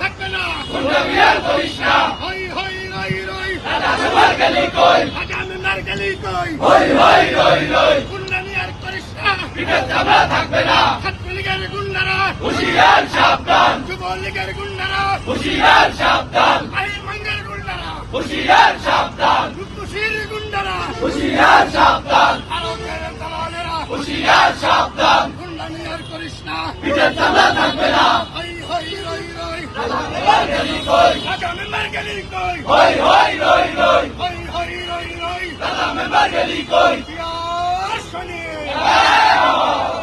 থাকবে না থাকবে না কই হই হই রই রই গুন্ডামি আর করিস না। পিঠের চামড়া থাকবে না। ছাত্রলীগের গুন্ডারা। হুশিয়ার সাবধান। যুবলীগের গুন্ডারা। হুশিয়ার সাবধান। আই মাঙ্গের গুন্ডারা। হুশিয়ার সাবধান। রূপসীর গুন্ডারা। হুশিয়ার সাবধান। ভারতের দালালেরা। হুশিয়ার সাবধান। গুন্ডামি আর করিস না। পিঠের চামড়া থাকবে না। হই হই রই রই। তোমার গেলি কই? আগামী মার গেলি কই? হই হই রই রই। হই